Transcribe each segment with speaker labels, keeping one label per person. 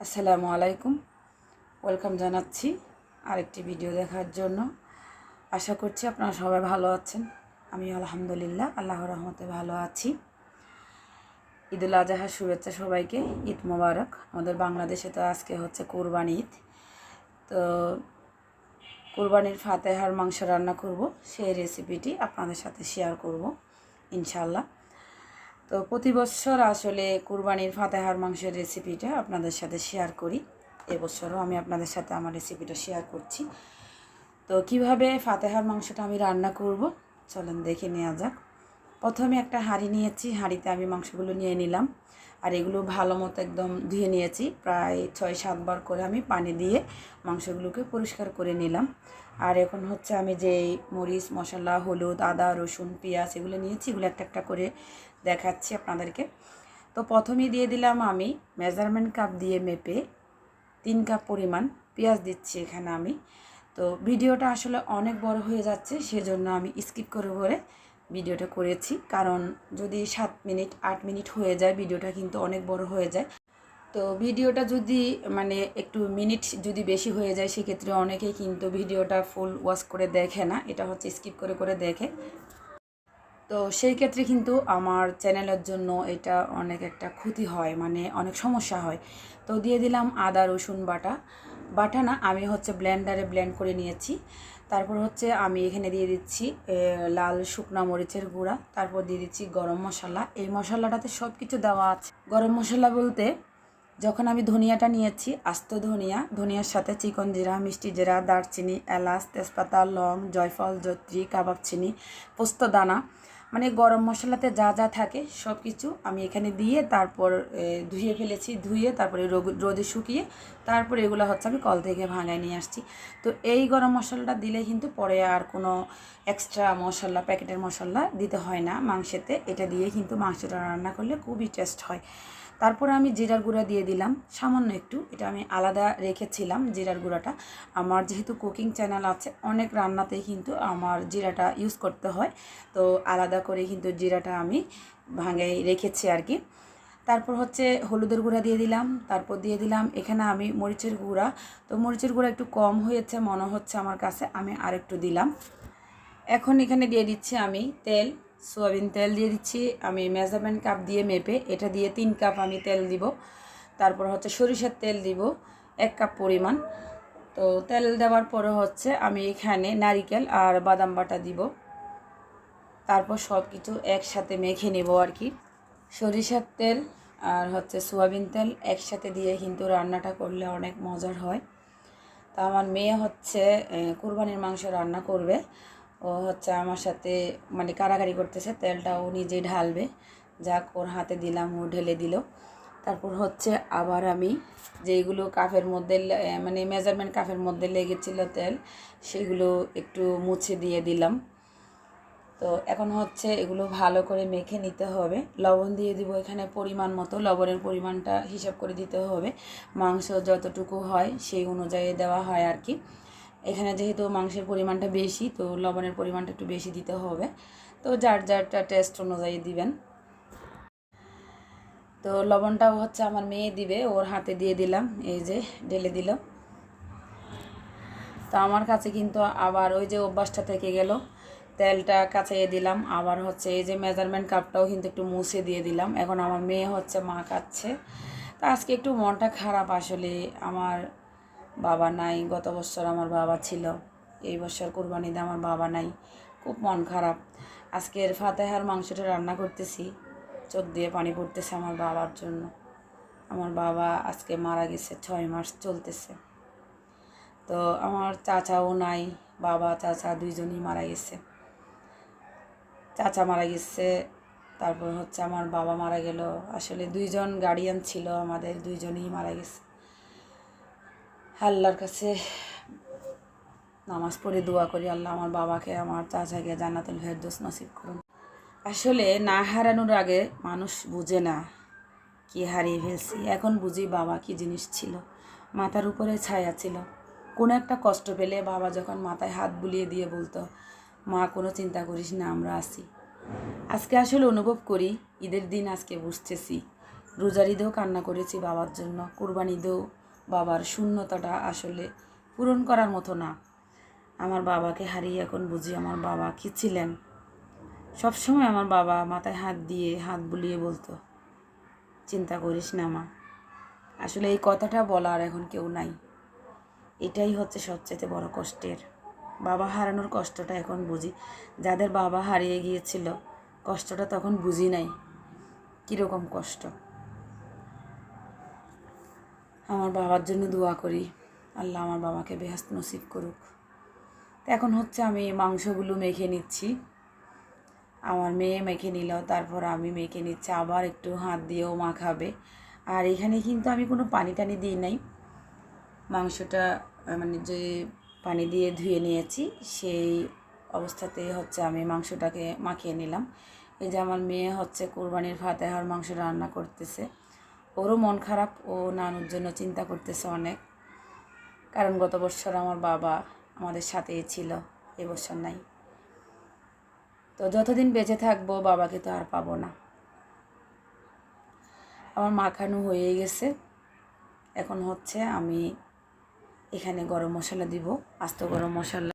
Speaker 1: আসসালামু আলাইকুম। ওয়েলকাম জানাচ্ছি আরেকটি ভিডিও দেখার জন্য। আশা করছি আপনারা সবাই ভালো আছেন। আমি আলহামদুলিল্লাহ, আল্লাহর রহমতে ভালো আছি। ঈদুল আজহার শুভেচ্ছা সবাইকে, ঈদ মোবারক। আমাদের বাংলাদেশে তো আজকে হচ্ছে কোরবানি ঈদ। তো কোরবানির ফাতেহার মাংস রান্না করব, সেই রেসিপিটি আপনাদের সাথে শেয়ার করব ইনশাল্লাহ তো প্রতি বছর আসলে কুরবানির ফাতেহার মাংসের রেসিপিটা আপনাদের সাথে শেয়ার করি। এবছরও আমি আপনাদের সাথে আমার রেসিপিটা শেয়ার করছি। তো কীভাবে ফাতেহার মাংসটা আমি রান্না করব? চলেন দেখে নেওয়া যাক। প্রথমে একটা হাঁড়ি নিয়েছি, হাঁড়িতে আমি মাংসগুলো নিয়ে নিলাম। আর এগুলো ভালো মতো একদম ধুয়ে নিয়েছি। প্রায় ছয় সাতবার করে আমি পানি দিয়ে মাংসগুলোকে পরিষ্কার করে নিলাম। আর এখন হচ্ছে আমি যে মরিচ, মশলা, হলুদ, আদা, রসুন, পেঁয়াজ এগুলো নিয়েছি, এগুলো একটা একটা করে দেখাচ্ছি আপনাদেরকে। তো প্রথমেই দিয়ে দিলাম আমি মেজারমেন্ট কাপ দিয়ে মেপে তিন কাপ পরিমাণ পেঁয়াজ দিচ্ছি এখানে আমি। তো ভিডিওটা আসলে অনেক বড় হয়ে যাচ্ছে, সেজন্য আমি স্কিপ করে করে ভিডিওটা করেছি। কারণ যদি সাত মিনিট, আট মিনিট হয়ে যায়, ভিডিওটা কিন্তু অনেক বড় হয়ে যায়। তো ভিডিওটা যদি মানে একটু মিনিট যদি বেশি হয়ে যায়, সেক্ষেত্রে অনেকেই কিন্তু ভিডিওটা ফুল ওয়াশ করে দেখে না। এটা হচ্ছে স্কিপ করে করে দেখে। তো সেই ক্ষেত্রে কিন্তু আমার চ্যানেলের জন্য এটা অনেক একটা ক্ষতি হয় মানে অনেক সমস্যা হয়। তো দিয়ে দিলাম আদা, রসুন বাটা। বাটা না, আমি হচ্ছে ব্লেন্ডারে ব্লেন্ড করে নিয়েছি। তারপর হচ্ছে আমি এখানে দিয়ে দিচ্ছি লাল শুকনো মরিচের গুঁড়া, তারপর দিয়ে দিচ্ছি গরম মশলা। এই মশলাটাতে সব কিছু দেওয়া আছে। গরম মশলা বলতে যখন আমি ধনিয়াটা নিয়েছি, আস্ত ধনিয়া, ধনিয়ার সাথে চিকন জিরা, মিষ্টি জিরা, দারচিনি, এলাচ, তেজপাতা, লং, জয়ফল জত্রি কাবাব, চিনি, পোস্ত, দানা মানে গরম মশলাতে যা যা থাকে সব কিছু আমি এখানে দিয়ে তারপর ধুয়ে ফেলেছি। ধুয়ে তারপরে রোদে শুকিয়ে তারপরে এগুলো হচ্ছে আমি কল থেকে ভাঙায় নিয়ে আসছি। তো এই গরম মশলাটা দিলে কিন্তু পরে আর কোনো এক্সট্রা মশলা, প্যাকেটের মশলা দিতে হয় না। মাংসেতে এটা দিয়ে কিন্তু মাংসটা রান্না করলে খুবই টেস্ট হয়। তারপর আমি জিরার গুঁড়া দিয়ে দিলাম, সামান্য একটু। এটা আমি আলাদা রেখেছিলাম জিরার গুঁড়াটা। আমার যেহেতু কুকিং চ্যানেল আছে, অনেক রান্নাতেই কিন্তু আমার জিরাটা ইউজ করতে হয়। তো আলাদা করে কিন্তু জিরাটা আমি ভাঙাই রেখেছি আর কি। তারপর হচ্ছে হলুদের গুঁড়া দিয়ে দিলাম, তারপর দিয়ে দিলাম এখানে আমি মরিচের গুঁড়া। তো মরিচের গুঁড়া একটু কম হয়েছে, মনে হচ্ছে আমার কাছে, আমি আরেকটু দিলাম। এখন এখানে দিয়ে দিচ্ছি আমি তেল সোয়াবিন তেল দিয়ে দিচ্ছি। আমি মেজারমেন্ট কাপ দিয়ে মেপে এটা দিয়ে তিন কাপ আমি তেল দিব। তারপর হচ্ছে সরিষার তেল দিব, এক কাপ পরিমাণ। তো তেল দেওয়ার পরে হচ্ছে আমি এখানে নারিকেল আর বাদাম বাটা দিব। তারপর সব কিছু একসাথে মেখে নেব আর কি সরিষার তেল আর হচ্ছে সোয়াবিন তেল একসাথে দিয়ে কিন্তু রান্নাটা করলে অনেক মজার হয়। তা আমার মেয়ে হচ্ছে কুরবানির মাংস রান্না করবে। ও হচ্ছে আমার সাথে মানে কারাগারি করতেছে তেলটা ও নিজেই ঢালবে। যাক, ওর হাতে দিলাম, ও ঢেলে দিল। তারপর হচ্ছে আবার আমি যেগুলো কাফের মধ্যে মানে মেজারমেন্ট কাফের মধ্যে লেগেছিল তেল, সেগুলো একটু মুছে দিয়ে দিলাম। তো এখন হচ্ছে এগুলো ভালো করে মেখে নিতে হবে। লবণ দিয়ে দিব এখানে পরিমাণ মতো, লবণের পরিমাণটা হিসাব করে দিতে হবে। মাংস যতটুকু হয় সেই অনুযায়ী দেওয়া হয় আর কি। এখানে যেহেতু মাংসের পরিমাণটা বেশি, তো লবণের পরিমাণটা একটু বেশি দিতে হবে। তো যার যারটা টেস্ট অনুযায়ী দিবেন। তো লবণটাও হচ্ছে আমার মেয়ে দিবে, ওর হাতে দিয়ে দিলাম, এই যে ঢেলে দিল। তো আমার কাছে কিন্তু আবার ওই যে অভ্যাসটা থেকে গেল, তেলটা কাচাইয়ে দিলাম, আবার হচ্ছে এই যে মেজারমেন্ট কাপটাও কিন্তু একটু মুছে দিয়ে দিলাম। এখন আমার মেয়ে হচ্ছে মা কাচ্ছে তা আজকে একটু মনটা খারাপ আসলে, আমার বাবা নাই, গত বছর আমার বাবা ছিল, এই বছর কোরবানিতে আমার বাবা নাই। খুব মন খারাপ। আজকের ফাতেহার মাংসটা রান্না করতেছি, চোখ দিয়ে পানি পড়তেছে আমার বাবার জন্য। আমার বাবা আজকে মারা গেছে, ছয় মাস চলতেছে। তো আমার চাচাও নাই, বাবা, চাচা দুইজনই মারা গেছে। চাচা মারা গেছে, তারপর হচ্ছে আমার বাবা মারা গেল। আসলে দুইজন গার্ডিয়ান ছিল আমাদের, দুইজনই মারা গেছে। আল্লাহর কাছে নামাজ পড়ে দোয়া করি, আল্লাহ আমার বাবাকে, আমার চাচাকে জান্নাতুল ফেরদৌস নসিব করুন। আসলে না হারানোর আগে মানুষ বুঝে না কি হারিয়ে ফেলছি। এখন বুঝি বাবা কি জিনিস ছিল, মাথার উপরে ছায়া ছিল। কোনো একটা কষ্ট পেলে বাবা যখন মাথায় হাত বুলিয়ে দিয়ে বলতো, মা, কোনো চিন্তা করিস না, আমরা আছি। আজকে আসলে অনুভব করি, ঈদের দিন আজকে বুঝতেছি। রোজার ঈদেও কান্না করেছি বাবার জন্য কুরবান ঈদেও বাবার শূন্যতাটা আসলে পূরণ করার মতো না। আমার বাবাকে হারিয়ে এখন বুঝি আমার বাবা কী ছিলেন। সবসময় আমার বাবা মাথায় হাত দিয়ে হাত বুলিয়ে বলতো, চিন্তা করিস না মা, আসলে এই কথাটা বলার এখন কেউ নাই। এটাই হচ্ছে সবচেয়ে বড় কষ্টের। বাবা হারানোর কষ্টটা এখন বুঝি। যাদের বাবা হারিয়ে গিয়েছিল, কষ্টটা তখন বুঝি নাই। কীরকম কষ্ট? আমার বাবার জন্য দোয়া করি। আল্লাহ আমার বাবাকে বেহাস্ত নসিব করুক। এখন হচ্ছে আমি মাংসগুলো মেখে নিচ্ছি। আমার মেয়ে মেখে নিল, তারপর আমি মেখে নিচ্ছি। আবার একটু হাত দিয়েও মাখাবে। আর এখানে কিন্তু আমি কোনো পানি টানি দিই নাই। মাংসটা মানে যে পানি দিয়ে ধুয়ে নিয়েছি, সেই অবস্থাতে হচ্ছে আমি মাংসটাকে মাখিয়ে নিলাম। এই যে আমার মেয়ে হচ্ছে কোরবানির ফাতেহার মাংস রান্না করতেছে। ওরও মন খারাপ, ও নানুর জন্য চিন্তা করতেছে অনেক। কারণ গত বছর আমার বাবা আমাদের সাথেই ছিল এবছর নাই। তো যতদিন বেঁচে থাকব বাবাকে তো আর পাবো না। আমার মাখানো হয়ে গেছে। এখন হচ্ছে আমি এখানে গরম মশলা দিব, আস্ত গরম মশলা।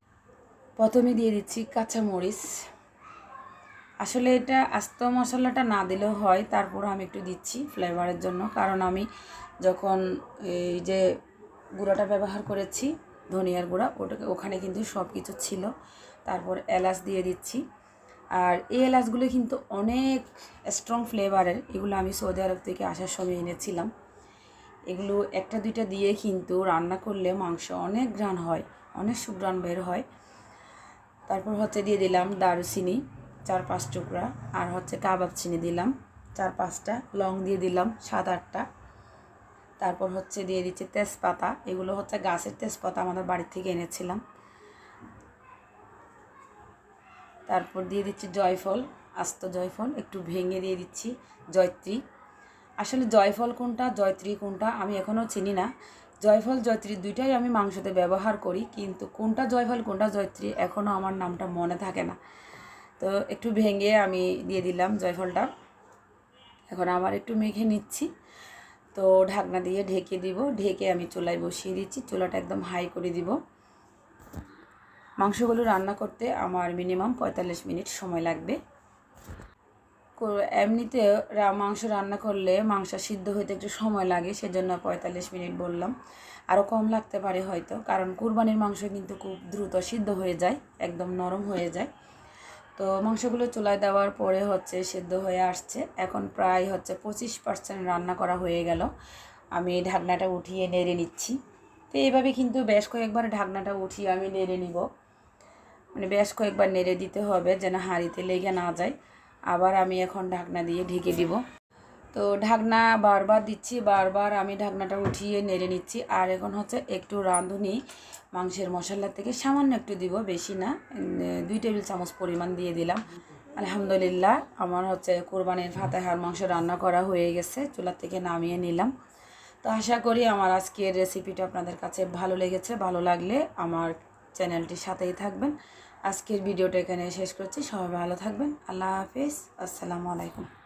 Speaker 1: প্রথমে দিয়ে দিচ্ছি কাঁচামরিচ। আসলে এটা আস্ত মশলাটা না দিলেও হয় তারপর আমি একটু দিচ্ছি ফ্লেভারের জন্য। কারণ আমি যখন এই যে গুঁড়োটা ব্যবহার করেছি, ধনিয়ার গুঁড়া, ওটাকে ওখানে কিন্তু সব কিছু ছিল। তারপর এলাচ দিয়ে দিচ্ছি। আর এই এলাচগুলো কিন্তু অনেক স্ট্রং ফ্লেভারের এগুলো আমি সৌদি আরব থেকে আসার সময় এনেছিলাম। এগুলো একটা দুইটা দিয়ে কিন্তু রান্না করলে মাংস অনেক ঘ্রাণ হয়, অনেক সুঘ্রাণ বের হয়। তারপর হচ্ছে দিয়ে দিলাম দারুচিনি। চার পাঁচ টুকরা। আর হচ্ছে কাবাব চিনি দিলাম। চার পাঁচটা লং দিয়ে দিলাম সাত আটটা তারপর হচ্ছে দিয়ে দিচ্ছি তেজপাতা। এগুলো হচ্ছে গাছের তেজপাতা আমাদের বাড়ি থেকে এনেছিলাম। তারপর দিয়ে দিচ্ছি জয়ফল, আস্ত জয়ফল। একটু ভেঙে দিয়ে দিচ্ছি জয়ত্রী। আসলে জয়ফল কোনটা, জয়ত্রী কোনটা আমি এখনও চিনি না। জয়ফল, জয়ত্রী দুইটাই আমি মাংসতে ব্যবহার করি। কিন্তু কোনটা জয়ফল, কোনটা জয়ত্রী এখনও আমার নামটা মনে থাকে না। তো একটু ভেঙে আমি দিয়ে দিলাম জয়ফলটা। এখন আবার একটু মেখে নিচ্ছি। তো ঢাকনা দিয়ে ঢেকে দিব। ঢেকে আমি চুলায় বসিয়ে দিচ্ছি। চুলাটা একদম হাই করে দিব। মাংসগুলো রান্না করতে আমার মিনিমাম পঁয়তাল্লিশ মিনিট সময় লাগবে। এমনিতে মাংস রান্না করলে মাংস সিদ্ধ হইতে একটু সময় লাগে, সেজন্য পঁয়তাল্লিশ মিনিট বললাম। আরও কম লাগতে পারে হয়তো, কারণ কুরবানির মাংস কিন্তু খুব দ্রুত সিদ্ধ হয়ে যায়, একদম নরম হয়ে যায়। তো মাংসগুলো চুলায় দেওয়ার পরে হচ্ছে সেদ্ধ হয়ে আসছে। এখন প্রায় হচ্ছে পঁচিশ পার্সেন্ট রান্না করা হয়ে গেল। আমি ঢাকনাটা উঠিয়ে নেড়ে নিচ্ছি। তো এইভাবে কিন্তু বেশ কয়েকবার ঢাকনাটা উঠিয়ে আমি নেড়ে নিব। মানে বেশ কয়েকবার নেড়ে দিতে হবে যেন হাঁড়িতে লেগে না যায়। আবার আমি এখন ঢাকনা দিয়ে ঢেকে দিব। তো ঢাকনা বারবার দিচ্ছি, বারবার আমি ঢাকনাটা উঠিয়ে নেড়ে নিচ্ছি। আর এখন হচ্ছে একটু রাঁধুনি মাংসের মশলা থেকে। সামান্য একটু দিব, বেশি না। দুই টেবিল চামচ পরিমাণ দিয়ে দিলাম। আলহামদুলিল্লাহ, আমার হচ্ছে কোরবানির ফাতেহার মাংস রান্না করা হয়ে গেছে। চুলার থেকে নামিয়ে নিলাম। তো আশা করি আমার আজকের রেসিপিটা আপনাদের কাছে ভালো লেগেছে, ভালো লাগলে আমার চ্যানেলটির সাথেই থাকবেন। আজকের ভিডিওটা এখানে শেষ করছি। সবাই ভালো থাকবেন। আল্লাহ হাফিজ। আসসালামু আলাইকুম।